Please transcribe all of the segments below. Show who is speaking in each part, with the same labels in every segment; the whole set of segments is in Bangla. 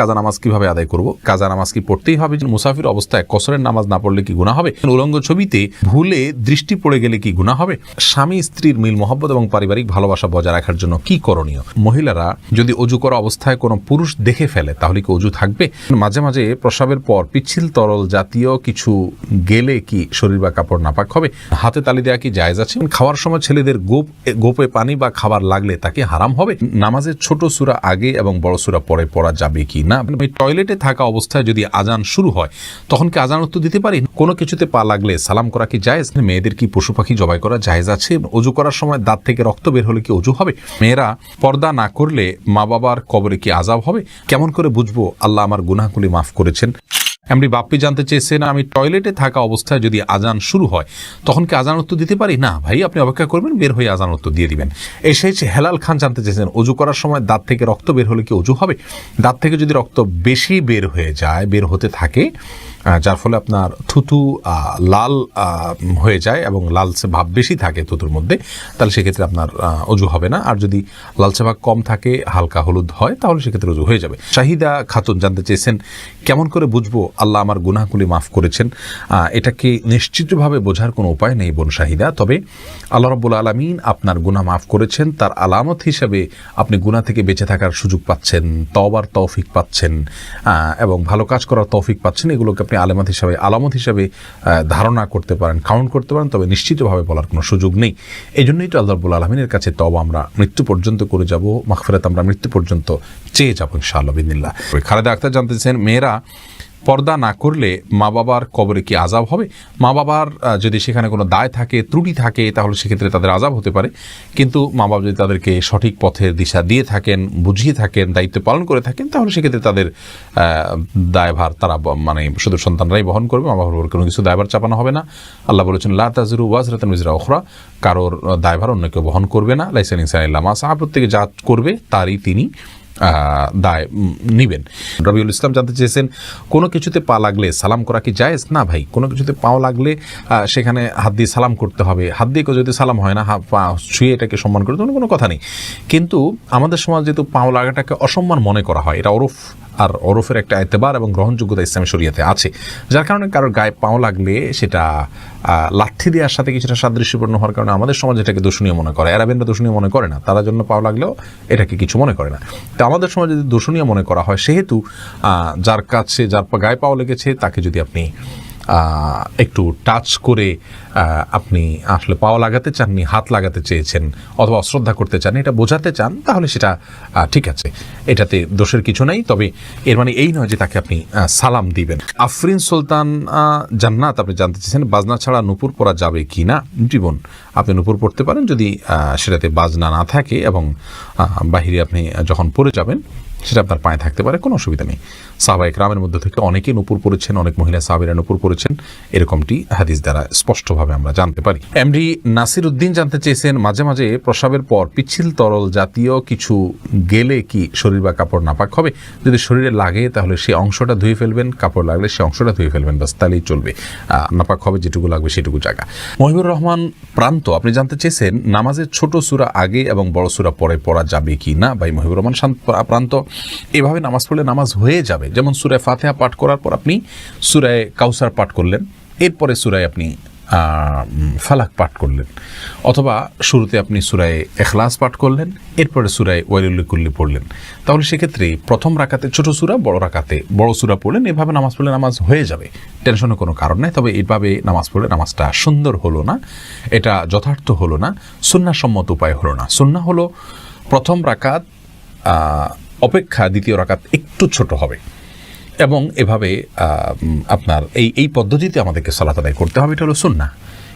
Speaker 1: কাজা নামাজ কীভাবে আদায় করব? কাজা নামাজ কি পড়তেই হবে? মুসাফির অবস্থায় কসরের নামাজ না পড়লে কি গুণা হবে? উলঙ্গ ছবিতে ভুলে দৃষ্টি পড়ে গেলে কি গুণা হবে? স্বামী, স্ত্রীর মিল, মহব্বত এবং পারিবারিক ভালোবাসা বজায় রাখার জন্য কি করণীয়? মহিলারা যদি অজু করা অবস্থায় কোনো পুরুষ দেখে ফেলে, তাহলে কি অজু থাকবে? মাঝে মাঝে প্রসাবের পর পিচ্ছিল, তরল জাতীয় কিছু গেলে কি শরীর বা কাপড় নাপাক হবে? হাতে তালি দেওয়া কি জায়েজ আছে? খাওয়ার সময় ছেলেদের গোপ, গোপে পানি বা খাবার লাগলে তাকে হারাম হবে? নামাজের ছোট সুরা আগে এবং বড় সুরা পরে পড়া যাবে কি না আমি টয়লেটে থাকা অবস্থায় যদি আজান শুরু হয়, তখন কি আজান উত্তর দিতে পারি? কোনো কিছুতে পা লাগলে সালাম করা কি জায়েজ? মেয়েদের কি পশু পাখি জবাই করা জায়েজ আছে? অজু করার সময় দাঁত থেকে রক্ত বের হলে কি অজু হবে? মেয়েরা পর্দা না করলে মা বাবার কবরে কি আজাব হবে? কেমন করে বুঝব? আল্লাহ আমার গুনাহগুলি মাফ করেছেন। এমনি বাপ্পি জানতে চেয়েছেন, আমি টয়লেটে থাকা অবস্থায় যদি আজান শুরু হয়, তখন কি আজান উত্তর দিতে পারি? না ভাই, আপনি অপেক্ষা করবেন, বের হয়ে আজান উত্তর দিয়ে দিবেন। এসেছে হেলাল খান জানতে চেয়েছেন অজু করার সময় দাঁত থেকে রক্ত বের হলে কি অজু হবে? দাঁত থেকে যদি রক্ত বেশি বের হয়ে যায়, বের হতে থাকে যার ফলে আপনার থুতু লাল হয়ে যায় এবং লালচে ভাব বেশি থাকে থুতুর মধ্যে, তাহলে সেক্ষেত্রে আপনার অজু হবে না। আর যদি লালচে ভাব কম থাকে, হালকা হলুদ হয়, তাহলে সেক্ষেত্রে অজু হয়ে যাবে। শাহিদা খাতুন জানতে চেয়েছেন, কেমন করে বুঝব আল্লাহ আমার গুনাহগুলি মাফ করেছেন? এটাকে নিশ্চিতভাবে বোঝার কোনো উপায় নেই বোন শাহিদা। তবে আল্লাহ রব্বুল আলমিন আপনার গুনাহ মাফ করেছেন, তার আলামত হিসেবে আপনি গুনাহ থেকে বেঁচে থাকার সুযোগ পাচ্ছেন তবার তৌফিক পাচ্ছেন এবং ভালো কাজ করার তৌফিক পাচ্ছেন, এগুলোকে আপনি আলামত হিসাবে আলামত হিসাবে ধারণা করতে পারেন কাউন্ট করতে পারেন, তবে নিশ্চিতভাবে বলার কোনো সুযোগ নেই। এই জন্যই তো আল্লাহ রবুল্লা আলমিনের কাছে তবা আমরা মৃত্যু পর্যন্ত করে যাব মাখফিরাত আমরা মৃত্যু পর্যন্ত চেয়ে যাব ইনশাআল্লাহ বিদিল্লা খালেদা আক্তার জানতেছেন মেয়েরা পর্দা না করলে মা বাবার কবরে কি আজাব হবে? মা বাবার যদি সেখানে কোনো দায় থাকে, ত্রুটি থাকে, তাহলে সেক্ষেত্রে তাদের আজাব হতে পারে। কিন্তু মা বাবা যদি তাদেরকে সঠিক পথের দিশা দিয়ে থাকেন, বুঝিয়ে থাকেন, দায়িত্ব পালন করে থাকেন, তাহলে সেক্ষেত্রে তাদের দায়ভার তারা মানে শুধু সন্তানরাই বহন করবে, মা বাবার কোনো কিছু দায়ভার চাপানো হবে না। আল্লাহ বলেছেন, লা তাজরু ওয়াজরাতান মিজরা ওখরা কারোর দায়ভার অন্য কেউ বহন করবে না। লাইসেন ইনসান ইল্লামা সাহা, প্রত্যেকে যা করবে, তারই তিনি দায় নিবেন। রবিউল ইসলাম জানতে চেয়েছেন, কোনো কিছুতে পা লাগলে সালাম করা কি জায়েজ? না ভাই, কোনো কিছুতে পাও লাগলে সেখানে হাত দিয়ে সালাম করতে হবে। হাত দিয়ে যদি সালাম হয় না পা ছুঁয়ে এটাকে সম্মান করতে কোনো কথা নেই। কিন্তু আমাদের সমাজ যেহেতু পাও লাগাটাকে অসম্মান মনে করা হয়, এটা ওরফ আর ওরফের একটা এতেবার এবং গ্রহণযোগ্যতা ইসলামী শরিয়াতে আছে। যার কারণে কারোর গায়ে পাও লাগলে সেটা লাঠি দেওয়ার সাথে কিছুটা সাদৃশ্যপূর্ণ হওয়ার কারণে আমাদের সমাজ এটাকে দূষণীয় মনে করে। অ্যারাবেনরা দূষণীয় মনে করে না। তারা জন্য পাও লাগলেও এটাকে কিছু মনে করে না। তো আমাদের সমাজ যদি দূষণীয় মনে করা হয়, সেহেতু যার কাছে, যার গায়ে পাও লেগেছে, তাকে যদি আপনি একটু টাচ করে আপনি আসলে পাওয়া লাগাতে চাননি হাত লাগাতে চেয়েছেন অথবা অশ্রদ্ধা করতে চান, এটা বোঝাতে চান, তাহলে সেটা ঠিক আছে। এটাতে দোষের কিছু নাই, তবে এর মানে এই নয় যে তাকে আপনি সালাম দিবেন। আফরিন সুলতান জান্নাত, আপনি জানতে চেয়েছেন, বাজনা ছাড়া নুপুর পরা যাবে কি না? জীবন, আপনি নুপুর পড়তে পারেন, যদি সেটাতে বাজনা না থাকে এবং বাহিরে আপনি যখন পড়ে যাবেন সেটা আপনার পায়ে থাকতে পারে, কোনো অসুবিধা নেই। সাহাবা একরামের মধ্যে থেকে অনেকে নুপুর পড়েছেন, অনেক মহিলা সাহাবিরা নুপুর পড়েছেন, এরকমটি হাদিস দ্বারা স্পষ্টভাবে আমরা জানতে পারি। এমডি নাসির উদ্দিন জানতে চেয়েছেন, মাঝে মাঝে প্রসাবের পর পিচ্ছিল তরল জাতীয় কিছু গেলে কি শরীর বা কাপড় নাপাক হবে? যদি শরীরে লাগে, তাহলে সেই অংশটা ধুয়ে ফেলবেন, কাপড় লাগলে সেই অংশটা ধুয়ে ফেলবেন বাস তাহলেই চলবে। নাপাক হবে, যেটুকু লাগবে সেটুকু জায়গা। মহিবুর রহমান প্রান্ত, আপনি জানতে চেয়েছেন, নামাজের ছোট সুরা আগে এবং বড় সুরা পরে পড়া যাবে কি না? ভাই মহিবুর রহমান প্রান্ত। এভাবে নামাজ পড়লে নামাজ হয়ে যাবে। যেমন সুরায় ফাতেহা পাঠ করার পর আপনি সুরায় কাউসার পাঠ করলেন, এরপরে সুরায় আপনি ফালাক পাঠ করলেন, অথবা শুরুতে আপনি সুরায় এখলাস পাঠ করলেন, এরপরে সুরায় ওয়াইলুল্লিকুল্লি পড়লেন। তাহলে সেক্ষেত্রে প্রথম রাকাতে ছোট সুরা, বড় রাকাতে বড় সুরা পড়লেন, এভাবে নামাজ পড়লে নামাজ হয়ে যাবে। টেনশনের কোনো কারণ নেই, তবে এইভাবে নামাজ পড়লে নামাজটা সুন্দর হলো না, এটা যথার্থ হলো না, সুন্নাসম্মত উপায় হলো না। সুন্না হলো প্রথম রাকাত অপেক্ষা দ্বিতীয় রাকাত একটু ছোট হবে। এবং এভাবে আপনার এই এই পদ্ধতিতে আমাদেরকে সালাত আদায় করতে হবে, এটা হলো সুন্না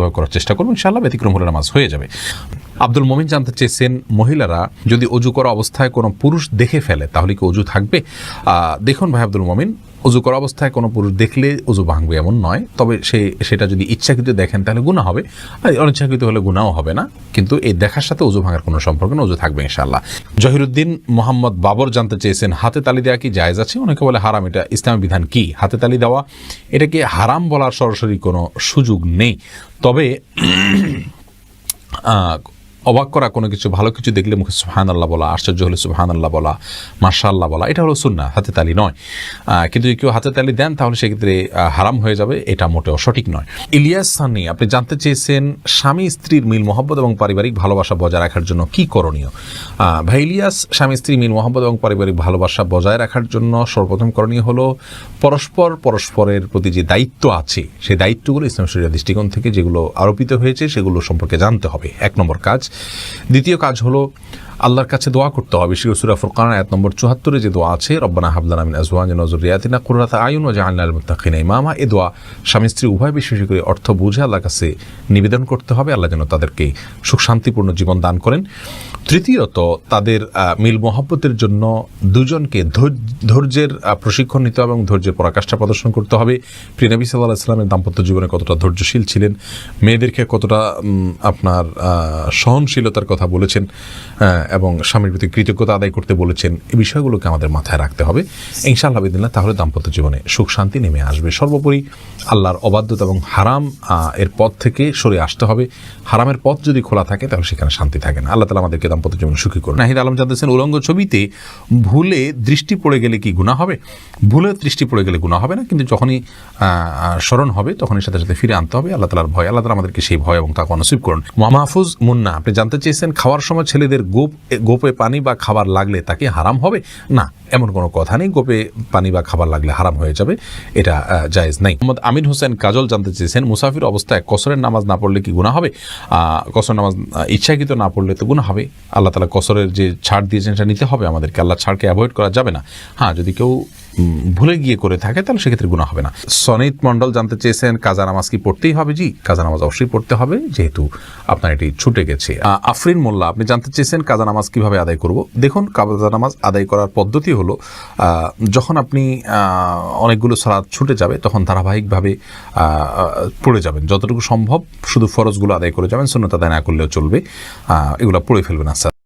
Speaker 1: সুন্নাসম্মতভাবে করার চেষ্টা করব, ইনশাআল্লাহ ব্যতিক্রম হলে নামাজ হয়ে যাবে। আব্দুল মমিন জানতে চেয়েছেন, মহিলারা যদি অজু করা অবস্থায় কোনো পুরুষ দেখে ফেলে, তাহলে কি অজু থাকবে? দেখুন ভাই আব্দুল মমিন অজু করা অবস্থায় কোনো পুরুষ দেখলে অজু ভাঙবে এমন নয়। তবে সে, সেটা যদি ইচ্ছাকৃত দেখেন, তাহলে গুণা হবে। আর অনিচ্ছাকৃত হলে গুণাও হবে না। কিন্তু এই দেখার সাথে অজু ভাঙার কোনো সম্পর্ক না থাকবে ইনশাআল্লাহ। জহিরুদ্দিন মোহাম্মদ বাবর জানতে চেয়েছেন, হাতে তালি দেওয়া কি জায়জ আছে? অনেকে বলে হারাম, এটা ইসলামী বিধান কি? হাতে তালি দেওয়া এটাকে হারাম বলার সরাসরি কোনো সুযোগ নেই? তবে অবাক করা কোনো কিছু, ভালো কিছু দেখলে মুখে সুহান আল্লাহ বলা, আশ্চর্য হলে সুহান আল্লাহ বলা মার্শা আল্লাহ বলা, এটা হলো সুন্না হাতে তালি নয়। কিন্তু যদি কেউ হাতে তালি দেন, তাহলে সেক্ষেত্রে হারাম হয়ে যাবে, এটা মোটেও সঠিক নয়। ইলিয়াস সানি, আপনি জানতে চেয়েছেন স্বামী স্ত্রীর মিল, মহব্বত এবং পারিবারিক ভালোবাসা বজায় রাখার জন্য কি করণীয়? ভাই ইলিয়াস, স্বামী স্ত্রী মিল, মহব্বত এবং পারিবারিক ভালোবাসা বজায় রাখার জন্য সর্বপ্রথম করণীয় হলো, পরস্পর পরস্পরের প্রতি যে দায়িত্ব আছে সেই দায়িত্বগুলো ইসলাম শরীরের দৃষ্টিকোণ থেকে যেগুলো আরোপিত হয়েছে, সেগুলো সম্পর্কে জানতে হবে। এক নম্বর কাজ দ্বিতীয় কাজ হলো আল্লাহর কাছে দোয়া করতে হবে। বিশেষ সুরা ফুরকান, আয়াত নম্বর চুহাত্তরে যে দোয়া আছে, রব্বানা হাবলানা মিন আজওয়াজিনা নজর যুররিয়াতিনা কুররাতা আয়ুন ওয়া জাআলনা লিল মুত্তাকিনা ইমামা। এই দোয়া স্বামী স্ত্রী উভয় বিশেষ করে অর্থ বুঝে আল্লাহর কাছে নিবেদন করতে হবে। আল্লাহ যেন তাদেরকে সুখ শান্তিপূর্ণ জীবন দান করেন। তৃতীয়ত, তাদের মিল মহব্বতের জন্য দুজনকে ধৈর্যের প্রশিক্ষণ নিতে হবে এবং ধৈর্যের পরাকাষ্ঠা প্রদর্শন করতে হবে। প্রিয় নবী সাল্লাহ ইসলামের দাম্পত্য জীবনে কতটা ধৈর্যশীল ছিলেন, মেয়েদেরকে কতটা আপনার সহনশীলতার কথা বলেছেন এবং স্বামীর প্রতি কৃতজ্ঞতা আদায় করতে বলেছেন, এই বিষয়গুলোকে আমাদের মাথায় রাখতে হবে। ইনশাআল্লাহ বিদিল্লাহ তাহলে দাম্পত্য জীবনে সুখ শান্তি নেমে আসবে। সর্বোপরি আল্লাহর অবাধ্যতা এবং হারাম এর পথ থেকে সরে আসতে হবে। হারামের পথ যদি খোলা থাকে, তাহলে সেখানে শান্তি থাকে না। আল্লাহ তালা আমাদেরকে দাম্পত্য জীবন সুখী করুন। নাহিদ আলম জানতেছেন, উলঙ্গ ছবিতে ভুলে দৃষ্টি পড়ে গেলে কি গুণা হবে? ভুলে দৃষ্টি পড়ে গেলে গুণা হবে না, কিন্তু যখনই স্মরণ হবে, তখনই সাথে সাথে ফিরে আনতে হবে। আল্লাহ তালার ভয়, আল্লাহ তালা আমাদেরকে সেই ভয় এবং তাকে নসিব করুন। মাহফুজ মুন্না, আপনি জানতে চেয়েছেন, খাওয়ার সময় ছেলেদের গোপ গোপে পানি বা খাবার লাগলে তাকে হারাম হবে? না, এমন কোনো কথা নেই। গোপে পানি বা খাবার লাগলে হারাম হয়ে যাবে। এটা জায়েজ নাই। মোহাম্মদ আমিন হোসেন কাজল জানতে চেয়েছেন, মুসাফির অবস্থায় কসরের নামাজ না পড়লে কি গুণা হবে? কসর নামাজ ইচ্ছাকৃত না পড়লে তো গুণা হবে। আল্লাহ তালা কসরের যে ছাড় দিয়েছেন, সেটা নিতে হবে। আমাদেরকে আল্লাহ ছাড়কে অ্যাভয়েড করা যাবে না। হ্যাঁ যদি কেউ ভুলে গিয়ে করে থাকে, তাহলে সেক্ষেত্রে গুণা হবে না। সনিত মণ্ডল জানতে চেয়েছেন, কাজা নামাজ কি পড়তেই হবে? জি, কাজা নামাজ অবশ্যই পড়তে হবে। যেহেতু আপনার এটি ছুটে গেছে। আফরিন মোল্লা, আপনি জানতে চেয়েছেন, কাজা নামাজ কীভাবে আদায় করব? দেখুন কাবাদা নামাজ আদায় করার পদ্ধতি হলো যখন আপনি অনেকগুলো সালাদ ছুটে যাবে, তখন ধারাবাহিকভাবে পড়ে যাবেন। যতটুকু সম্ভব শুধু ফরজগুলো আদায় করে যাবেন শূন্যতা আদায় না করলেও চলবে। এগুলো পড়ে ফেলবেন আস্তে।